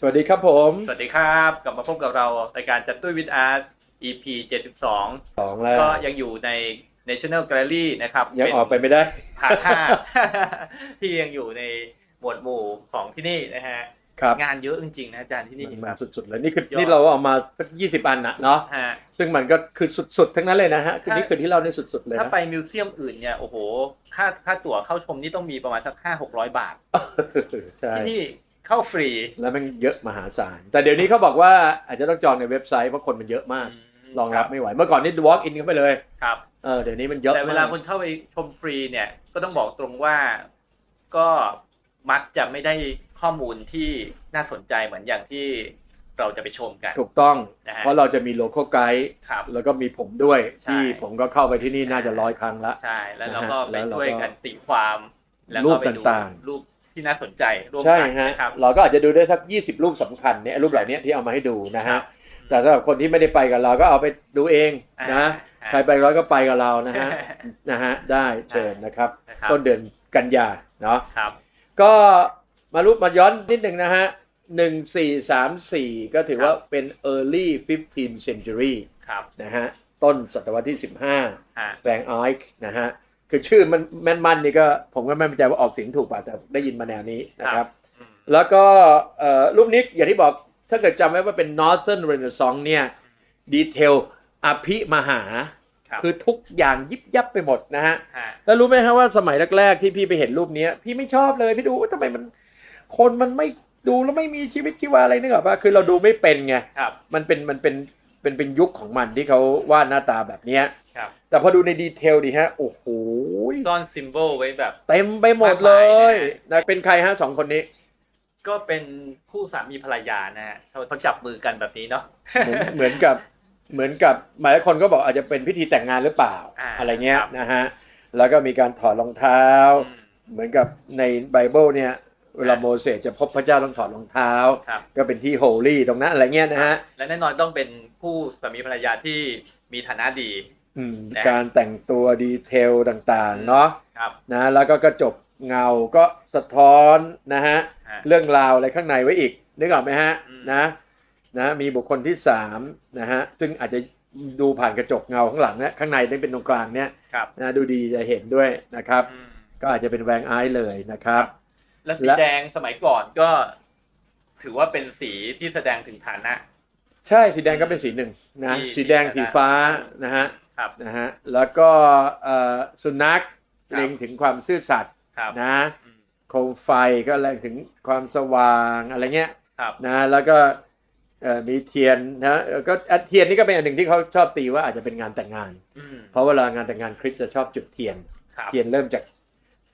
สวัสดีครับผม สวัสดีครับกลับมาพบกับเรารายการจัดตุ้ยวิทอาร์ต EP 72 สองแล้วก็ยังอยู่ใน National Gallery นะครับยังออกไปไม่ได้หาค่าที่ยังอยู่ในหมวดหมู่ของที่นี่นะฮะครับงานเยอะจริงๆนะอาจารย์ที่นี่มันแบมาบสุดๆเลยนี่คือยอดนี่เราเอามาสักยี่สิบอันนะเนาะฮะซึ่งมันก็คือสุดๆ ทั้งนั้นเลยนะฮะคือถ้านี่คือที่เราในสุดๆเลยถ้านะไปมิวเซียมอื่นเนี่ยโอ้โห ค่าค่าตั๋วเข้าชมนี่ต้องมีประมาณสักห้าหกร้อยบาทใช่ที่นี่ เข้าฟรี แล้วมันเยอะมหาศาล แต่เดี๋ยวนี้เขาบอกว่าอาจจะต้องจองในเว็บไซต์เพราะคนมันเยอะมากรองรับไม่ไหว เมื่อก่อนนี่ walk in เข้าไปเลยครับเออเดี๋ยวนี้มันเยอะแต่เวลามกคนเข้าไปชมฟรีเนี่ย ก็ต้องบอกตรงว่าก็มักจะไม่ได้ข้อมูลที่น่าสนใจเหมือนอย่างที่เราจะไปชมกัน ถูกต้องนะฮะเพราะเราจะมีโล c a l ไกด์ครับแล้วก็มีผมด้วยใช่ที่ผมก็เข้าไปที่นี่น่าจะร้อยครั้งละใช่แล้วเรานะฮะก็ไปแล้วเราก็ช่วยกันตีความแล้วรูก็ปไปดูต่างๆรูป ที่น่าสนใจร่วมใช่กันฮะนะครับเราก็อาจจะดูได้สักยี่สิบรูปสำคัญเนี่ยรูปเหล่านี้ที่เอามาให้ดูนะครัฮะบแต่สำหรับคนที่ไม่ได้ไปกับเราก็เอาไปดูเองนะอ่าใครไปร้อยก็ไปกับเรานะฮะนะฮะได้เชิญนะครับนะครับต้นเดือนกันยาเนาะครับก็มารูปมาย้อนนิดหนึ่งนะฮะหนึ่งสี่สามสี่ก็ถือว่าเป็น early 15th century ครับนะฮะต้นศตวรรษที่15ฮะแบงไอค์นะฮะ คือชื่อมันแม่นมันนี่ก็ผมก็ไม่แน่ใจว่าออกเสียงถูกป่ะแต่ได้ยินมาแนวนี้นะครับอืมแล้วก็เอ่อรูปนี้อย่างที่บอกถ้าเกิดจำไว้ว่าเป็น Northern Renaissance เนี่ยดีเทลอภิมหาครับคือทุกอย่างยิบยับไปหมดนะฮะฮะแล้วรู้ไหมครับว่าสมัยแรกๆที่พี่ไปเห็นรูปเนี้ยพี่ไม่ชอบเลยพี่ดูว่าทำไมมัน คนมันไม่ดูแล้วไม่มีชีวิตชีวาอะไรนึกออกปะคือเราดูไม่เป็นไงครับมันเป็นมันเป็น เป็นเป็นยุคของมันที่เขาวาดหน้าตาแบบเนี้ยครับ แต่พอดูในดีเทลดิฮะ โอ้โหซ่อนซิมโบลไว้แบบ เต็มไปหมดเลยมากมายนะนะเป็นใครฮะสองคนนี้ ก็เป็นคู่สามีภรรยานะฮะเขาเขาจับมือกันแบบนี้เนาะเหมือนเหมือนกับเหมือนกับหลายคนก็บอกอาจจะเป็นพิธีแต่งงานหรือเปล่าอ่าอะไรเงี้ยครับนะฮะแล้วก็มีการถอดรองเท้าอืมเหมือนกับในไบเบิลเนี่ย เวลาโมเสสจะพบพระเจ้าต้องถอดรองเท้า ครับ ก็เป็นที่โฮลี่ตรงนั้นอะไรเงี้ยนะฮะและแน่นอนต้องเป็นคู่สามีภรรยาที่มีฐานะดี อืมนะ การแต่งตัวดีเทลต่างๆเนาะครับนะแล้วก็กระจกเงาก็สะท้อนนะฮะ ฮะ เรื่องราวอะไรข้างในไว้อีกนึกออกไหมฮะอืม นะนะมีบุคคลที่สามนะฮะซึ่งอาจจะดูผ่านกระจกเงาข้างหลังเนี่ยข้างในนี่เป็นตรงกลางเนี่ยครับนะดูดีจะเห็นด้วยนะครับ อืม ก็อาจจะเป็นแวงไอซ์เลยนะครับ และสีและ แดงสมัยก่อนก็ ถือว่าเป็นสีที่แสดงถึงฐานะ ใช่สีแดงก็เป็นสีหนึ่งนะที่สีแดงที่สีฟ้านะฮะครับ นะฮะแล้วก็เอ่อสุนัขครับ เล็งถึงความซื่อสัตย์ครับนะอืมโคมไฟก็เล็งถึงความสว่างอะไรเงี้ยครับ นะแล้วก็เอ่อมีเทียนนะเอ่อก็อะเทียนนี่ก็เป็นอันหนึ่งที่เขาชอบตีว่าอาจจะเป็นงานแต่งงาน อืมเพราะเวลางานแต่งงานคริสต์จะชอบจุดเทียน ครับเทียนเริ่มจาก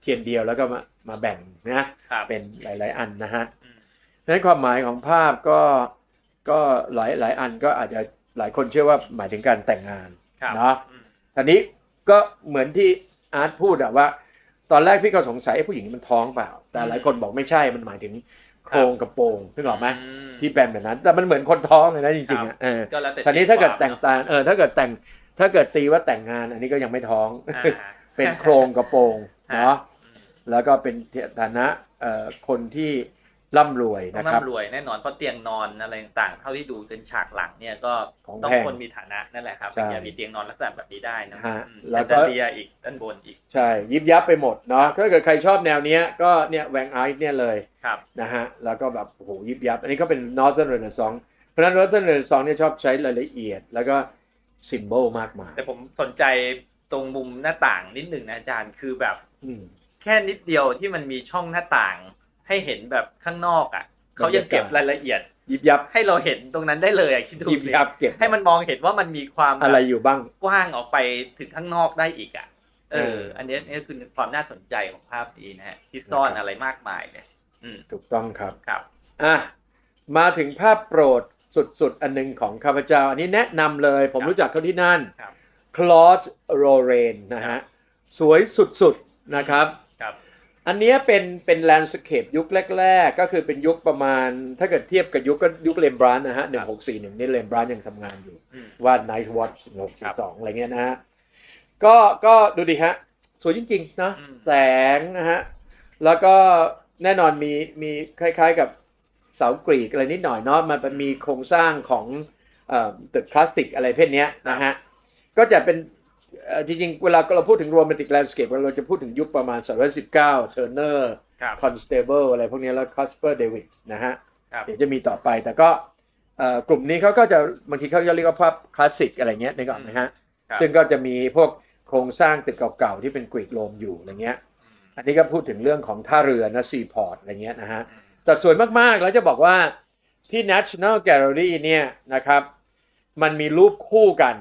เทียนเดียวแล้วก็มามาแบ่งนะครับเป็นหลาย ๆ อันนะฮะอืมนั้นความหมายของภาพก็ก็หลายหลายอันก็อาจจะหลายคนเชื่อว่าหมายถึงการแต่งงานครับเนาะอืมทีนี้ก็เหมือนที่อาร์ตพูดอะว่า ตอนแรกพี่ก็สงสัยไอ้ผู้หญิงมันท้องเปล่า แต่หลายคนบอกไม่ใช่มันหมายถึงโครงกระโปรงนึกออกไหมอืมที่เป็นแบบนั้น แต่มันเหมือนคนท้องเลยนะจริงๆอะเออก็แล้วแต่ทีนี้ถ้าเกิดควมแต่งตาเออถ้าเกิดแต่งถ้าเกิดตีว่าแต่งงานอันนี้ก็ยังไม่ท้องอ่าเป็นโครงกระโปรงฮะเนาะอืม แล้วก็เป็นฐานะเอ่อคนที่ร่ำรวยต้องนะครับร่ำรวยแน่นอนเพราะเตียงนอนอะไรต่างๆเท่าที่ดูเป็นฉากหลังเนี่ยก็ของต้องแพงคนมีฐานะนั่นแหละครับใช่อย่ามีเตียงนอนลักษณะแบบนี้ได้นะฮะอืมแล้วก็แชนเดเลียอีกด้านบนอีกใช่ ยิบยับไปหมดเนาะถ้าเกิดใครชอบแนวเนี้ยก็เนี่ยแวงไอซ์เนี่ยเลยครับนะฮะแล้วก็แบบโอ้โหยิบยับ อันนี้ก็เป็น Northern Renaissance เพราะฉะนั้น Northern Renaissance เนี่ยชอบใช้รายละเอียด แล้วก็ซิมโบลมากมายแต่ผมสนใจตรงมุมหน้าต่างนิดหนึ่งนะอาจารย์คือแบบอืม แค่นิดเดียวที่มันมีช่องหน้าต่างให้เห็นแบบข้างนอกอะเขายังเก็บบรรยากาศรายละเอียด ยิบยับให้เราเห็นตรงนั้นได้เลยอะคิดดูยิบสิยับเก็บให้มันมองเห็นว่ามันมีความแบบอะไรอยู่บ้างกว้างออกไปถึงข้างนอกได้อีกอะเอเอออ อันนี้นี่คือความน่าสนใจของภาพนี้นะฮะที่ซ่อนนะครับอะไรมากมายเลยอืมถูกต้องครับครับอะมาถึงภาพโปรดสุดๆ อันหนึงของข้าพเจ้า อันนี้แนะนำเลย ผมครับรู้จักเขาที่นั่นครับคลอสโรเรนนะครัฮะบสวยสุดๆนะครับครับ อันเนี้ยเป็นเป็นแลนด์สเคปยุคแรก ๆ ก็คือเป็นยุคประมาณ ถ้าเกิดเทียบกับยุคก็ยุคเลมบรานต์นะฮะหนึ่งหกสี่หนึ่งนี่เลมบรานต์ยังทำงานอยู่อืมวาด Night Watch หนึ่งหกครัสี่บสองอะไรเงี้ยนะฮะก็ก็ดูดิฮะ สวยจริงๆนะอืมแสงนะฮะ แล้วก็แน่นอนมีมีคล้ายๆกับเสากรีกอะไรนิดหน่อยเนาะมันเป็นมีโครงสร้างของเอ่อตึกคลาสสิกอะไรเพศเนี้ยนะฮะก็จะเป็นเอ่อ จริงๆเวลาเราพูดถึงโรแมนติกแลนด์สเคปเราจะพูดถึงยุคประมาณศตวรรษที่19เทอร์เนอร์ครับคอนสเตเบิลอะไรพวกนี้แล้วคอสเปอร์เดวิดนะฮะครับเดี๋ยวจะมีต่อไปแต่ก็เอ่อกลุ่มนี้เขาก็จะบางทีเขาจะเรียกว่าภาพคลาสสิกอะไรเงี้ยนึกออกไหมฮะครับซึ่งก็จะมีพวกโครงสร้างตึกเก่าๆ ที่เป็นกรีกโรมอยู่อะไรเงี้ย อันนี้ก็พูดถึงเรื่องของท่าเรือนะซีพอร์ตอะไรเงี้ยนะฮะอืมแต่สวยมากๆแล้วจะบอกว่าที่ National Gallery เนี่ยนะครับ มันมีรูปคู่กัน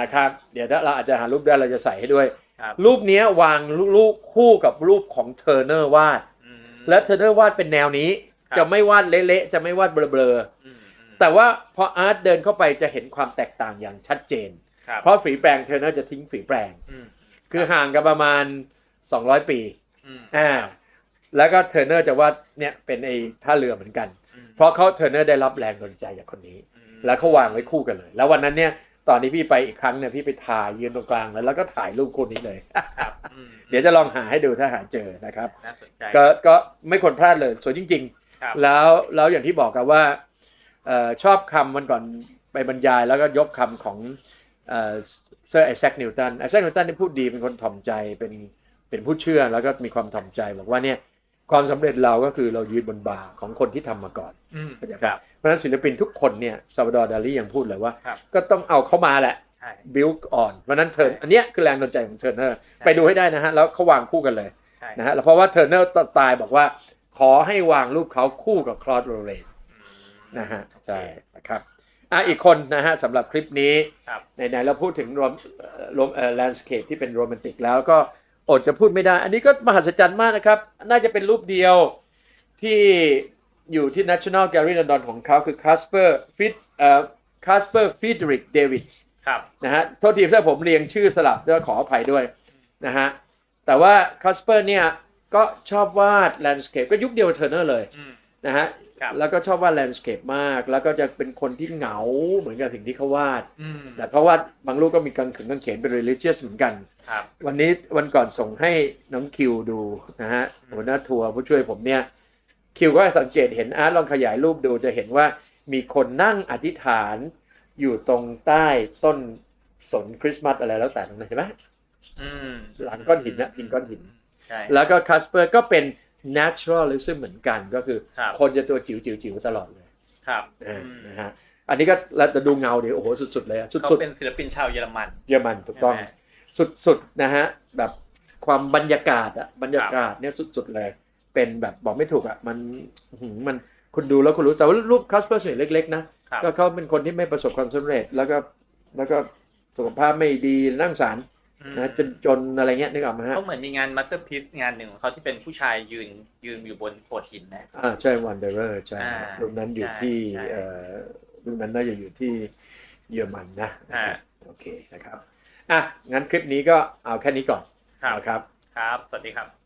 นะครับ เดี๋ยวถ้าเราอาจจะหารูปได้เราจะใส่ให้ด้วย ครับรูปเนี้ยวางรูปคู่กับรูปของเทอร์เนอร์วาด อืม และเทอร์เนอร์วาดเป็นแนวนี้ ครับ จะไม่วาดเละๆจะไม่วาดเบลออืมอืมๆแต่ว่าพออาร์ตเดินเข้าไปจะเห็นความแตกต่างอย่างชัดเจน ครับเพราะฝีแปรงเทอร์เนอร์จะทิ้งฝีแปรง อืมคือห่างกันประมาณ 200 ปีอืมอ่าแล้วก็เทอร์เนอร์จะวาดเนี่ยเป็นไอ้ท่าเรือเหมือนกันอืมเพราะเขาเทอร์เนอร์ได้รับแรงดลใจจากคนนี้ อืมแล้วเขาวางไว้คู่กันเลย แล้ววันนั้นเนี่ย ตอนที่พี่ไปอีกครั้งเนี่ยพี่ไปถ่ายยืนตรงกลางเลยแล้วก็ถ่ายรูปคู่นี้เลยครับอืมเดี๋ยวจะลองหาให้ดูถ้าหาเจอนะครับน่าสนใจก็ก็ไม่ควรพลาดเลยสวยจริงครับๆแล้วแล้วอย่างที่บอกกันว่าเอ่อชอบคำมันก่อนไปบรรยายแล้วก็ยกคำของเอ่อเซอร์ไอแซคนิวตันไอแซคนิวตันนี่พูดดีเป็นคนถ่อมใจเป็นเป็นผู้เชื่อแล้วก็มีความถ่อมใจบอกว่าเนี่ย ความสำเร็จเราก็คือเรายืนบนบ่าของคนที่ทำมาก่อนอืมเข้าใจคปะรับเพราะฉะนั้นศิลปินทุกคนเนี่ยซาบดอร์ดาลียังพูดเลยว่าครับก็ต้องเอาเข้ามาแหละใช่ build on เพราะฉะนั้นเทิร์นใช่อันเนี้ยคือแรงดลใจของเทอร์เนอร์ใช่ไปดูให้ได้นะฮะแล้วเขาวางคู่กันเลยใช่นะฮะแล้วเพราะว่าเทอร์เนอร์ตายบอกว่า ขอให้วางรูปเขาคู่กับคลอ d โรเรนอืมนะฮะโอเคใช่นะครับอะอีกคนนะฮะสำหรับคลิปนี้ครับไหนๆเราพูดถึงรวมรวมเอ่อแลนด์สเคปที่เป็นโรแมนติกแล้วก็ อดจะพูดไม่ได้ อันนี้ก็มหัศจรรย์มากนะครับ น่าจะเป็นรูปเดียวที่อยู่ที่ National Gallery London ของเขาคือ Casper Fit เอ่อ Casper Friedrich Davids ครับนะฮะโทษทีถ้าผมเรียงชื่อสลับด้วยขออภัยด้วยนะฮะแต่ว่าคัสเปอร์เนี่ยก็ชอบวาดแลนด์สเคปก็ยุคเดียวเทอร์เนอร์เลยอืม นะฮะครับแล้วก็ชอบวาดแลนด์สเคปมาก แล้วก็จะเป็นคนที่เหงาเหมือนกับสิ่งที่เขาวาดอืมแต่เขาวาดบางรูปก็มีกังขึงกังเขนเป็น religious เหมือนกันครับวันนี้วันก่อนส่งให้น้องคิวดูนะฮะอืมหัวหน้าทัวร์ผู้ช่วยผมเนี่ย คิวก็สังเกตเห็นอาร์ตลองขยายรูปดูจะเห็นว่ามีคนนั่งอธิษฐานอยู่ตรงใต้ต้นสนคริสต์มาสอะไรแล้วแต่ตรงนั้นเห็นไหมอืมหลังก้อนหินนะพิงก้อนหินใช่แล้วก็คัสเปอร์ก็เป็น naturalism เหมือนกันก็คือครับคนจะตัวจิ๋วจิ๋วจิ๋วตลอดเลยครับอ่าอืมนะฮะอันนี้ก็แล้วแต่ดูเงาดิโอ้โหสุดๆเลยอะเขาสุดเป็นศิลปินชาวเยอรมันๆเยอรมันถูกต้องใช่ไหมสุดๆนะฮะแบบความบรรยากาศอะบรรยากาศเนี่ยสุดๆเลยเป็นแบบบอกไม่ถูกอะมันอื้อหือมันคุณดูแล้วคุณรู้แต่ว่ารูปคัสเปอร์ส่วนใหญ่เล็กๆนะครับก็เขาเป็นคนที่ไม่ประสบความสำเร็จแล้วก็แล้วก็สุขภาพไม่ดีนั่งสารอืม นะจนจนอะไรเงี้ยนึกออกไหมฮะเขาเหมือนมีงานมาสเตอร์พีซงานหนึ่งของเขาที่เป็นผู้ชายยืนยืนอยู่บนโขดหินนะอ่าใช่วันเดอร์ใช่อ่ารูปนั้นอยู่ใช่ที่ใช่เอ่อรูปนั้นน่าจะอยู่ที่เยอรมันนะอ่าโอเคนะครับอะงั้นคลิปนี้ก็เอาแค่นี้ก่อนครับนะครับ ครับ สวัสดีครับ